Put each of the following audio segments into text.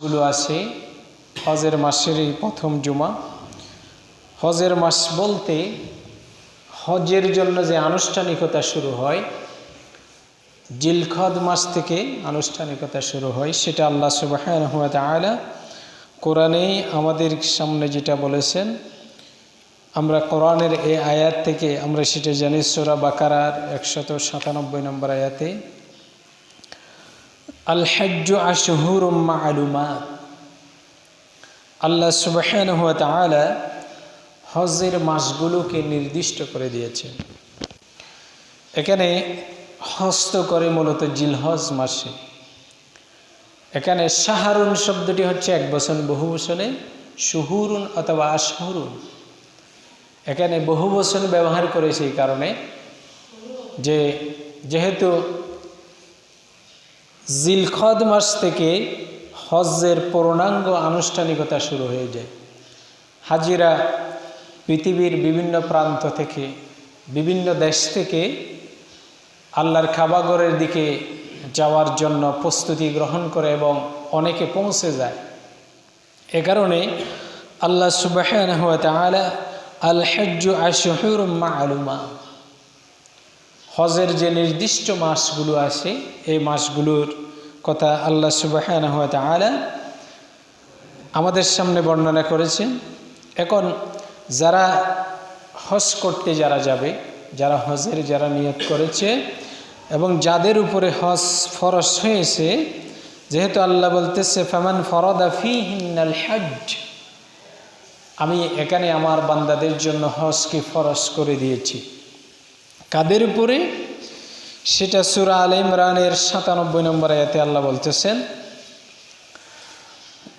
গুলো আছে। হজের মাসের এই প্রথম জুমা। হজের মাস বলতে হজের জন্য যে আনুষ্ঠানিকতা শুরু হয়, জিলখদ মাস থেকে আনুষ্ঠানিকতা শুরু হয়, সেটা আল্লাহ সুবাহ আলা কোরআনে আমাদের সামনে যেটা বলেছেন, আমরা কোরআনের এই আয়াত থেকে আমরা সেটা জানি, সোরা বাকারার একশত সাতানব্বই নম্বর আয়াতে। আল হজ্জ আশহুর আলুমাত আল্লাহ সুবাহান হুয়া তালা হজের মাসগুলোকে নির্দিষ্ট করে দিয়েছেন। এখানে হস্ত করে মূলত জিলহজ মাসে। এখানে সাহারুন শব্দটি হচ্ছে এক বচন, বহু বচনে সুহুরুন অথবা আশহরুন। এখানে বহু বচন ব্যবহার করেছে এই কারণে যে যেহেতু জিলখদ মাস থেকে হজ্জের পূর্ণাঙ্গ আনুষ্ঠানিকতা শুরু হয়ে যায়। হাজিরা পৃথিবীর বিভিন্ন প্রান্ত থেকে, বিভিন্ন দেশ থেকে আল্লাহর খাবাগরের দিকে যাওয়ার জন্য প্রস্তুতি গ্রহণ করে এবং অনেকে পৌঁছে যায়। এ কারণে আল্লাহ সুবাহ আল হজ্জু আশহুর মা আলুমা হজের যে নির্দিষ্ট মাসগুলো আছে, এই মাসগুলোর কথা আল্লাহ সুবাহ আমাদের সামনে বর্ণনা করেছেন। এখন যারা হজ করতে যারা যাবে, যারা হজের যারা নিয়ত করেছে এবং যাদের উপরে হজ ফরস হয়েছে, যেহেতু আল্লাহ বলতেছে, ফেমান ফরদা ফি হিন্নাল হজ আমি এখানে আমার বান্দাদের জন্য হজকে ফরস করে দিয়েছি। কাদের উপরে সেটা সুরা আল ইমরানের সাতানব্বই নম্বর আয়াতে আল্লাহ বলতেছেন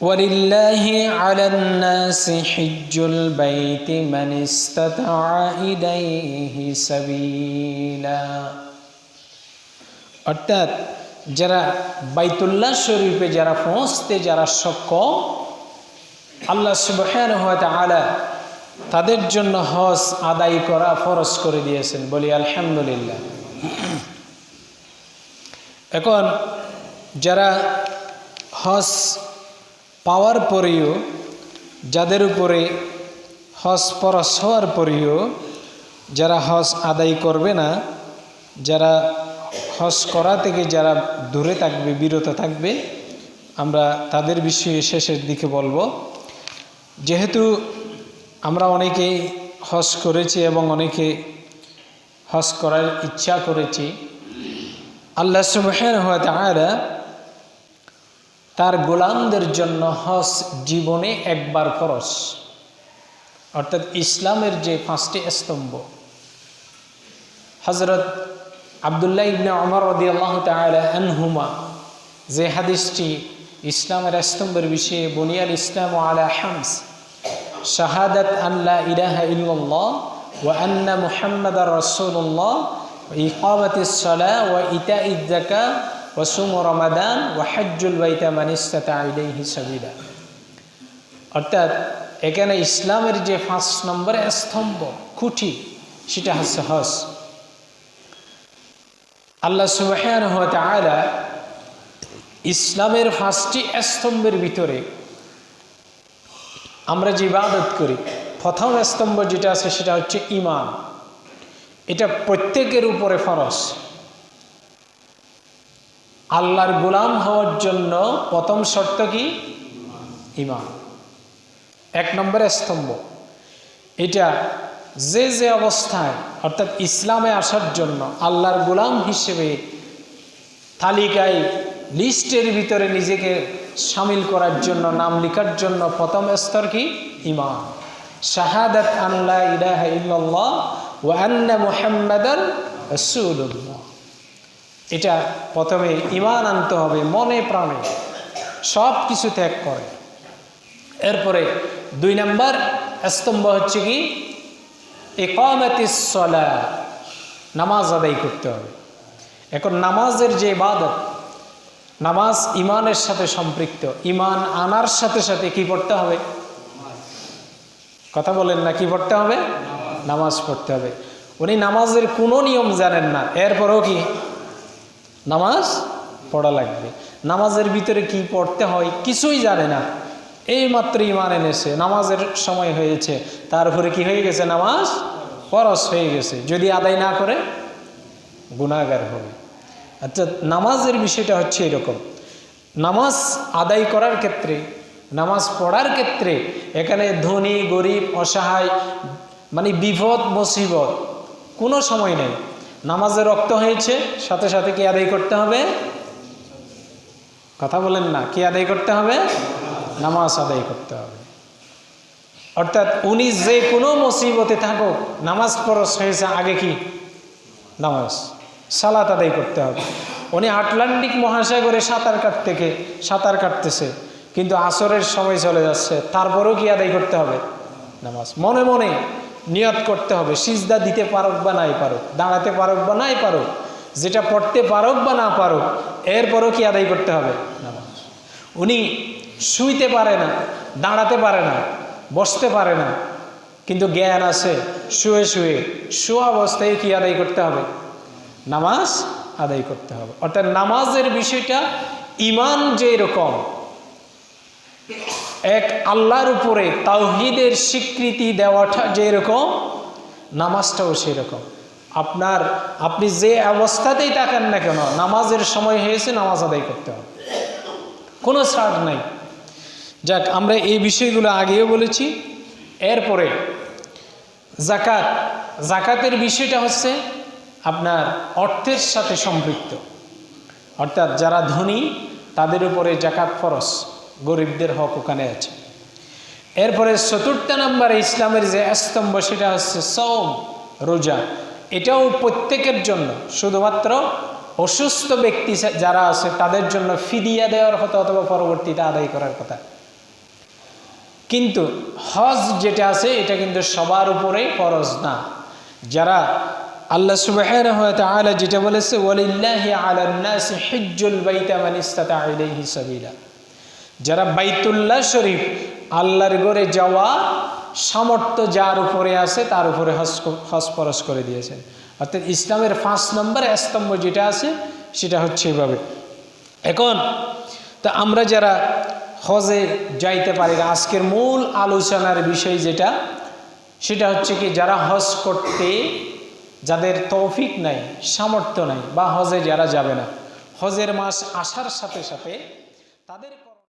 ولله على الناس حج البيت من استطاع إليه سبيلا অর্থাৎ যারা বাইতুল্লাহ শরীফে যারা পৌঁছতে যারা সক্ষম আল্লাহ সুবহান আলা তাদের জন্য হজ আদায় করা ফরজ করে দিয়েছেন। বলি, আলহামদুলিল্লাহ। এখন যারা হজ পাওয়ার পরেও, যাদের উপরে হজ পরশ হওয়ার পরেও যারা হজ আদায় করবে না, যারা হজ করা থেকে যারা দূরে থাকবে, বিরত থাকবে, আমরা তাদের বিষয়ে শেষের দিকে বলব। যেহেতু আমরা অনেকে হজ করেছি এবং অনেকে হজ করার ইচ্ছা করেছি। আল্লাহ সুবহান হওয়া তাহারা তার গোলামদের জন্য হজ জীবনে একবার খরচ অর্থাৎ ইসলামের যে পাঁচটি স্তম্ভ। হজরত আবদুল্লাহ ইবনে অমর রদি আল্লাহ আনহুমা যে হাদিসটি ইসলামের স্তম্ভের বিষয়ে বনিয়াল ইসলাম আলা হামস শাহাদাত আল্লাহ ইলাহা ইল্লাল্লাহ ওয়া আন্না মুহাম্মাদ রাসূলুল্লাহ ইকামাতি সলা ওয়া ইতা ইজাকা ওয়াসুম রমাদান ওয়া হাজ্জুল বাইতা মানিস্তাতা ইলাইহি সাবিলা। অর্থাৎ এখানে ইসলামের যে পাঁচ নম্বরে স্তম্ভ খুঁটি, সেটা হচ্ছে হজ। আল্লাহ তাআলা ইসলামের পাঁচটি স্তম্ভের ভিতরে আমরা যে ইবাদত করি, প্রথম স্তম্ভ যেটা আছে সেটা হচ্ছে ইমান। এটা প্রত্যেকের উপরে ফরস আল্লাহর গোলাম হওয়ার জন্য প্রথম শর্ত কি? ইমান। এক নম্বর স্তম্ভ। এটা যে যে অবস্থায়, অর্থাৎ ইসলামে আসার জন্য আল্লাহর গোলাম হিসেবে তালিকায় লিস্টের ভিতরে নিজেকে সামিল করার জন্য, নাম লিখার জন্য প্রথম স্তর কি? ইমান শাহাদাত আল্লাহ ইলাহা এটা প্রথমে ইমান আনতে হবে মনে প্রাণে। সব কিছু ত্যাগ করে। এরপরে দুই নম্বর স্তম্ভ হচ্ছে কি? একামতিসলা নামাজ আদায় করতে হবে। এখন নামাজের যে ইবাদত নামাজ ইমানের সাথে সম্পৃক্ত। ইমান আনার সাথে সাথে কি পড়তে হবে? কথা বলেন না, কি পড়তে হবে? নামাজ পড়তে হবে। উনি নামাজের কোনো নিয়ম জানেন না। এরপরেও কি? নামাজ পড়া লাগবে। নামাজের ভিতরে কি পড়তে হয় কিছুই জানে না। এই মাত্র ইমান এনেছে, নামাজের সময় হয়েছে। তারপরে কি হয়ে গেছে? নামাজ পরশ হয়ে গেছে। যদি আদায় না করে গুণাগার হবে। আচ্ছা নামাজের বিষয়টা হচ্ছে এরকম। নামাজ আদায় করার ক্ষেত্রে, নামাজ পড়ার ক্ষেত্রে এখানে ধনী, গরিব, অসহায় মানে বিপদ, মুসিবত কোনো সময় নেই। নামাজে রক্ত হয়েছে, সাথে সাথে কি আদায় করতে হবে? কথা বলেন না, কি আদায় করতে হবে? নামাজ আদায় করতে হবে। অর্থাৎ উনি যে কোনো মুসিবতে থাকুক, নামাজ পরশ হয়েছে আগে কি? নামাজ। সালাত আদায় করতে হবে। উনি আটলান্টিক মহাসাগরে সাঁতার কাটতে থেকে সাঁতার কাটতেছে। কিন্তু আসরের সময় চলে যাচ্ছে। তারপরেও কি আদায় করতে হবে? নামাজ। মনে মনে নিয়ত করতে হবে। সিজদা দিতে পারুক বা নাই পারুক, দাঁড়াতে পারুক বা নাই পারুক, যেটা পড়তে পারুক বা না পারুক, এরপরও কি আদায় করতে হবে? নামাজ। উনি শুইতে পারে না, দাঁড়াতে পারে না, বসতে পারে না, কিন্তু জ্ঞান আছে শুয়ে শুয়ে শোয়া অবস্থায় কি আদায় করতে হবে? নামাজ আদায় করতে হবে। অর্থাৎ নামাজের বিষয়টা ইমান যে রকম, এক আল্লাহর উপরে তাওহিদের স্বীকৃতি দেওয়াটা যেরকম নামাজটাও সেরকম আপনার, আপনি যে অবস্থাতেই থাকেন না কেন, নামাজের সময় হয়েছে, নামাজ আদায় করতে হবে। কোনো ছাড় নাই। যাক, আমরা এই বিষয়গুলো আগেও বলেছি। এরপরে জাকাত জাকাতের বিষয়টা হচ্ছে আপনার অর্থের সাথে সম্পৃক্ত। অর্থাৎ যারা ধনী, তাদের উপরে জাকাত ফরস গরিবদের হক ওখানে আছে। এরপরে চতুর্থ নম্বরে ইসলামের যে স্তম্ভ, সেটা হচ্ছে সৌম রোজা। এটাও প্রত্যেকের জন্য, শুধুমাত্র অসুস্থ ব্যক্তি যারা আছে, তাদের জন্য ফিদিয়া দেওয়ার কথা অথবা পরবর্তীতে আদায় করার কথা। কিন্তু হজ যেটা আছে, এটা কিন্তু সবার উপরে ফরজ না। যারা আল্লাহ সুবাহ যেটা বলেছে, ওয়ালিল্লাহি আলান নাসি হিজ্জুল বাইতা মান ইসতাতা ইলাইহি সাবিলা। যারা বাইতুল্লাহ শরীফ, আল্লাহর ঘরে যাওয়া সামর্থ্য যার উপরে আছে, তার উপরে হজ ফরজ করে দিয়েছেন অর্থাৎ ইসলামের পাঁচ নম্বর স্তম্ভ যেটা আছে, সেটা হচ্ছে এভাবে। এখন, তা আমরা যারা হজে যাইতে পারি না আজকের মূল আলোচনার বিষয় যেটা, সেটা হচ্ছে কি, যারা হজ করতে যাদের তৌফিক নাই, সামর্থ্য নাই, বা হজে যারা যাবে না, হজের মাস আসার সাথে সাথে তাদের